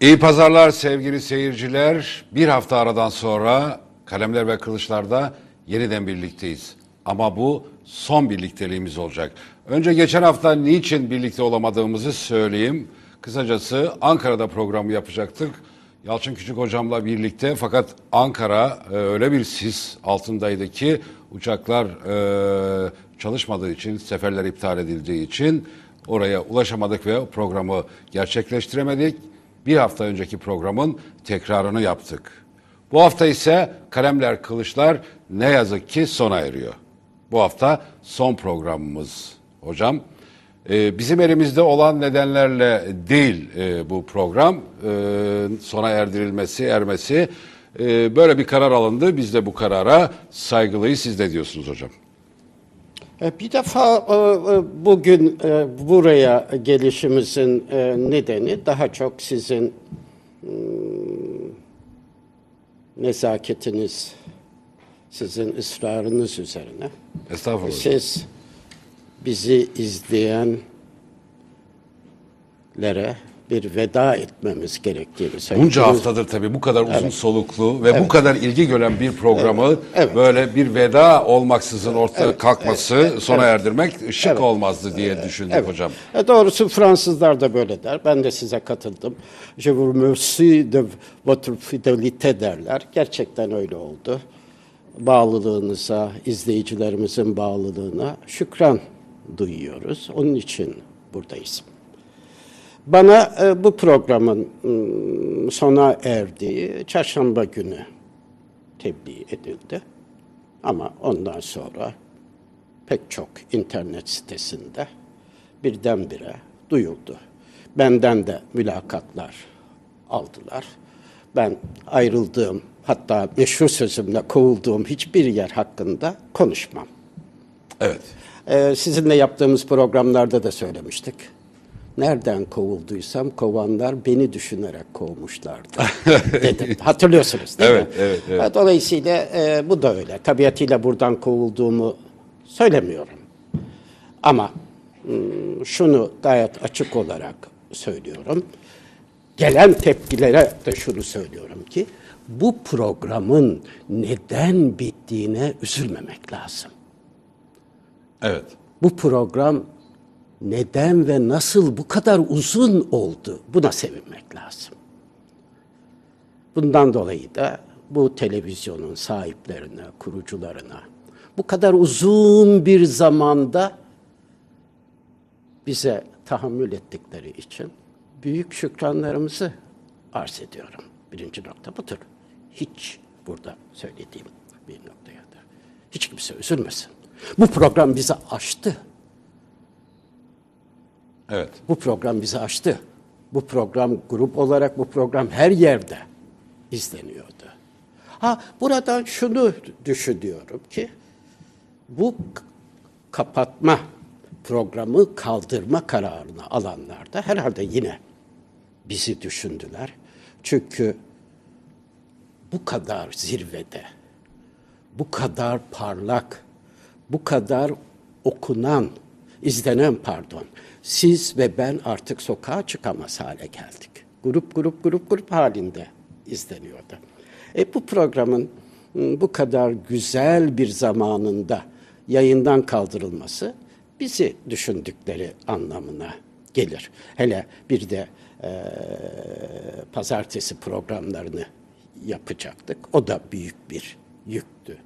İyi pazarlar sevgili seyirciler. Bir hafta aradan sonra Kalemler ve Kılıçlar'da yeniden birlikteyiz. Ama bu son birlikteliğimiz olacak. Önce geçen hafta niçin birlikte olamadığımızı söyleyeyim. Kısacası Ankara'da programı yapacaktık. Yalçın Küçük hocamla birlikte fakat Ankara e, öyle bir sis altındaydı ki uçaklar e, çalışmadığı için, seferler iptal edildiği için oraya ulaşamadık ve programı gerçekleştiremedik. Bir hafta önceki programın tekrarını yaptık. Bu hafta ise Kalemler Kılıçlar ne yazık ki sona eriyor. Bu hafta son programımız hocam. Ee, bizim elimizde olan nedenlerle değil e, bu program e, sona erdirilmesi, ermesi. E, böyle bir karar alındı. Biz de bu karara saygılıyız. Siz de diyorsunuz hocam. E, Bir defa e, e, bugün buraya gelişimizin nedeni daha çok sizin hmm, nezaketiniz, sizin ısrarınız üzerine. Estağfurullah. Siz bizi izleyenlere bir veda etmemiz gerektiğini Bunca söylediniz. haftadır tabii bu kadar uzun soluklu ve bu kadar ilgi gören bir programı Evet. böyle bir veda olmaksızın ortaya kalkması, sona erdirmek şık Evet. olmazdı diye düşündük Evet. hocam. E doğrusu Fransızlar da böyle der. Ben de size katıldım. Je vous remercie de votre fidélité derler. Gerçekten öyle oldu. Bağlılığınıza, izleyicilerimizin bağlılığına şükran duyuyoruz. Onun için buradayız. Bana e, bu programın mm, sona erdiği çarşamba günü tebliğ edildi. Ama ondan sonra pek çok internet sitesinde birdenbire duyuldu. Benden de mülakatlar aldılar. Ben ayrıldığım hatta meşhur sözümle kovulduğum hiçbir yer hakkında konuşmam. Evet. Ee, sizinle yaptığımız programlarda da söylemiştik. Nereden kovulduysam kovanlar beni düşünerek kovmuşlardı dedim. Hatırlıyorsunuz değil Evet, mi? evet, evet. Dolayısıyla e, bu da öyle. Tabiatıyla buradan kovulduğumu söylemiyorum. Ama hmm, şunu gayet açık olarak söylüyorum. Gelen tepkilere de şunu söylüyorum ki bu programın neden bittiğine üzülmemek lazım. Evet. Bu program neden ve nasıl bu kadar uzun oldu? Buna sevinmek lazım. Bundan dolayı da bu televizyonun sahiplerine, kurucularına bu kadar uzun bir zamanda bize tahammül ettikleri için büyük şükranlarımızı arz ediyorum. Birinci nokta budur. Hiç burada söylediğim bir noktayadır. Hiç kimse üzülmesin. Bu program bizi aştı. Evet. Bu program bizi aştı. Bu program grup olarak bu program her yerde izleniyordu. Ha buradan şunu düşünüyorum ki bu kapatma programı kaldırma kararını alanlar da herhalde yine bizi düşündüler. Çünkü bu kadar zirvede, bu kadar parlak, bu kadar okunan, izlenen pardon, siz ve ben artık sokağa çıkamaz hale geldik. Grup grup grup grup halinde izleniyordu. E bu programın m, bu kadar güzel bir zamanında yayından kaldırılması bizi düşündükleri anlamına gelir. Hele bir de e, pazartesi programlarını yapacaktık. O da büyük bir yüktü.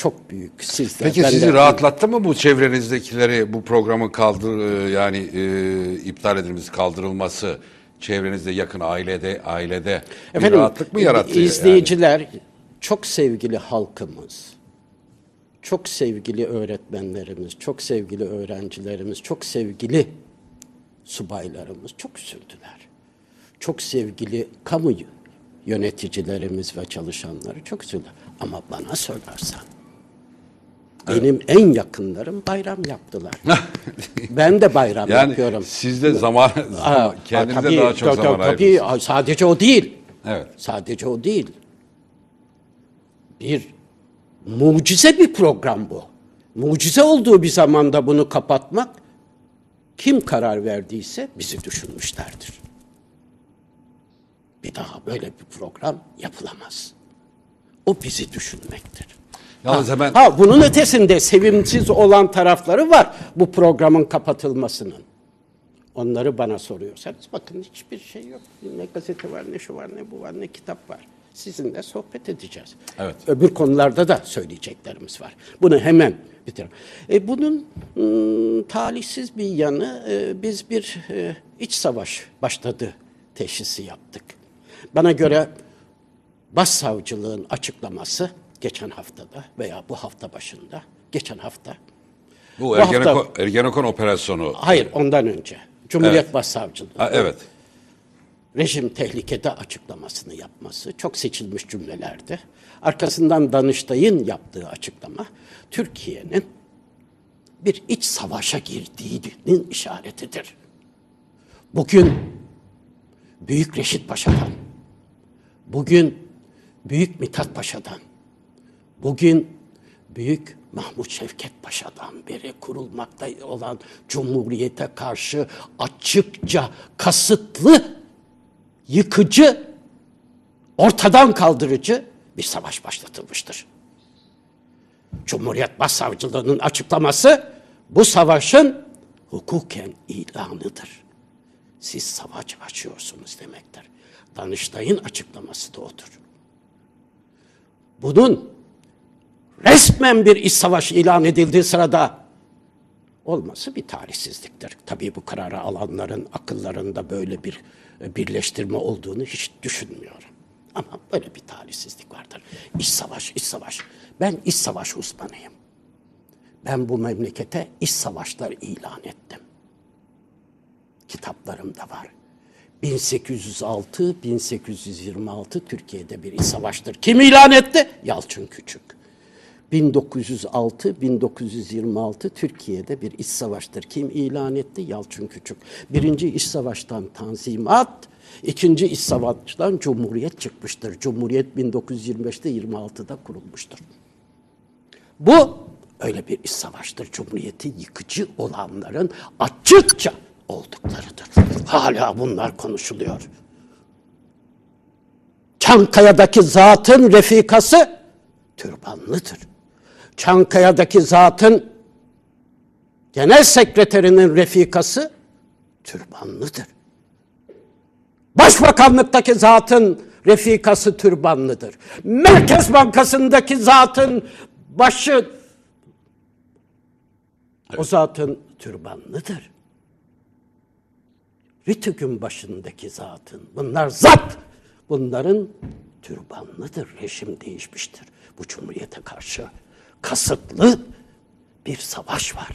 Çok büyük. Siz de, Peki sizi de- rahatlattı mı bu çevrenizdekileri bu programın kaldır e, yani e, iptal edilmesi, kaldırılması çevrenizde yakın ailede ailede bir rahatlık mı yarattı? yani? izleyiciler, çok sevgili halkımız, çok sevgili öğretmenlerimiz, çok sevgili öğrencilerimiz, çok sevgili subaylarımız çok üzüldüler. Çok sevgili kamu yöneticilerimiz ve çalışanları çok üzüldüler. Ama bana sorarsan, benim en yakınlarım bayram yaptılar. ben de bayram Yani yapıyorum. siz de zaman, Aa, kendinize tabii, daha çok tabii, zaman tabii, ayırıyorsunuz. sadece o değil. Evet. Sadece o değil. Bir mucize bir program bu. Mucize olduğu bir zamanda bunu kapatmak kim karar verdiyse bizi düşünmüşlerdir. Bir daha böyle bir program yapılamaz. O bizi düşünmektir. Yalnız ha, hemen ha, bunun ötesinde sevimsiz olan tarafları var bu programın kapatılmasının. Onları bana soruyorsanız bakın hiçbir şey yok. Ne gazete var, ne şu var, ne bu var, ne kitap var. Sizinle sohbet edeceğiz. Evet. Öbür konularda da söyleyeceklerimiz var. Bunu hemen bitirelim. E, bunun ım, talihsiz bir yanı e, biz bir e, iç savaş başladı teşhisi yaptık. Bana göre başsavcılığın açıklaması geçen haftada veya bu hafta başında, geçen hafta bu bu Ergenekon, hafta- Ergenekon operasyonu. Hayır ondan önce. Cumhuriyet Başsavcılığı. Ha, evet. Rejim tehlikede açıklamasını yapması çok seçilmiş cümlelerdi. Arkasından Danıştay'ın yaptığı açıklama Türkiye'nin bir iç savaşa girdiğinin işaretidir. Bugün Büyük Reşit Paşa'dan, bugün Büyük Mithat Paşa'dan, bugün Büyük Mahmut Şevket Paşa'dan beri kurulmakta olan Cumhuriyete karşı açıkça kasıtlı, yıkıcı, ortadan kaldırıcı bir savaş başlatılmıştır. Cumhuriyet Başsavcılığı'nın açıklaması bu savaşın hukuken ilanıdır. Siz savaş açıyorsunuz demektir. Danıştay'ın açıklaması da odur. Bunun resmen bir iç savaş ilan edildiği sırada olması bir talihsizliktir. Tabii bu kararı alanların akıllarında böyle bir e, birleştirme olduğunu hiç düşünmüyorum. Ama böyle bir talihsizlik vardır. İç savaş, iç savaş. Ben iç savaş uzmanıyım. Ben bu memlekete iç savaşlar ilan ettim. Kitaplarımda var. 1806-1826 Türkiye'de bir iç savaştır. Kim ilan etti? Yalçın Küçük. 1906-1926 Türkiye'de bir iç savaştır. Kim ilan etti? Yalçın Küçük. Birinci iç savaştan tanzimat, ikinci iç savaştan cumhuriyet çıkmıştır. Cumhuriyet 1925'te 26'da kurulmuştur. Bu öyle bir iç savaştır. Cumhuriyeti yıkıcı olanların açıkça olduklarıdır. Hala bunlar konuşuluyor. Çankaya'daki zatın refikası türbanlıdır. Çankaya'daki zatın genel sekreterinin refikası türbanlıdır. Başbakanlıktaki zatın refikası türbanlıdır. Merkez Bankası'ndaki zatın başı o zatın türbanlıdır. Ritük'ün başındaki zatın. Bunlar zat. Bunların türbanlıdır. Rejim değişmiştir. Bu cumhuriyete karşı kasıtlı bir savaş var.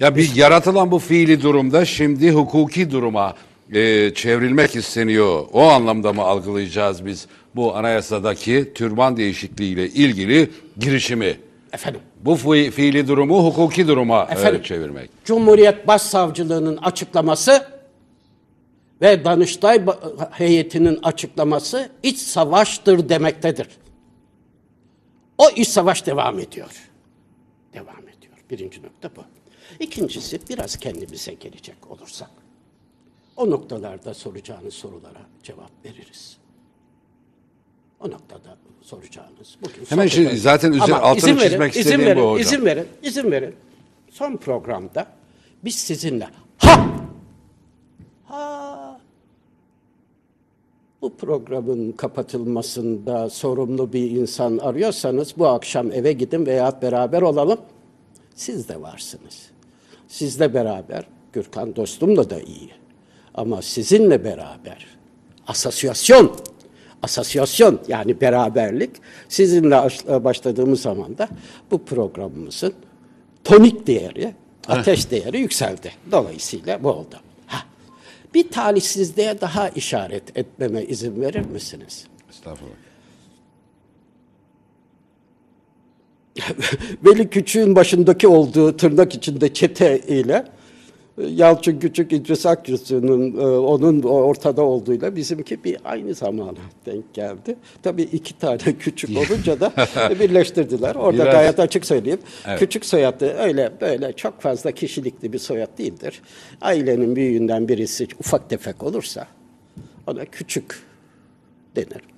Ya bir yaratılan bu fiili durumda şimdi hukuki duruma e, çevrilmek isteniyor. O anlamda mı algılayacağız biz bu anayasadaki türban değişikliğiyle ilgili girişimi? Efendim, Bu fi- fiili durumu hukuki duruma e, Efendim? çevirmek. Cumhuriyet Başsavcılığı'nın açıklaması ve Danıştay heyetinin açıklaması iç savaştır demektedir. O iç savaş devam ediyor. Devam ediyor. Birinci nokta bu. İkincisi biraz kendimize gelecek olursak. O noktalarda soracağınız sorulara cevap veririz. O noktada soracağınız. Bugün Hemen şimdi zaten üzeri- Ama altını verin, çizmek izin istediğim verin, bu hocam. İzin verin, izin verin. Son programda biz sizinle ha ha bu programın kapatılmasında sorumlu bir insan arıyorsanız bu akşam eve gidin veya beraber olalım. Siz de varsınız. Sizle beraber Gürkan dostumla da iyi. Ama sizinle beraber asosyasyon asosyasyon yani beraberlik sizinle aş- başladığımız zaman da bu programımızın tonik değeri, ateş değeri yükseldi. Dolayısıyla bu oldu. Bir talihsizliğe daha işaret etmeme izin verir misiniz? Estağfurullah. Veli Küçük'ün başındaki olduğu tırnak içinde çete ile Yalçın Küçük İdris Akgüz'ün e, onun ortada olduğuyla bizimki bir aynı zamana denk geldi. Tabii iki tane küçük olunca da birleştirdiler. Orada Biraz- gayet açık söyleyeyim. Evet. Küçük soyadı öyle böyle çok fazla kişilikli bir soyad değildir. Ailenin büyüğünden birisi ufak tefek olursa ona küçük denir.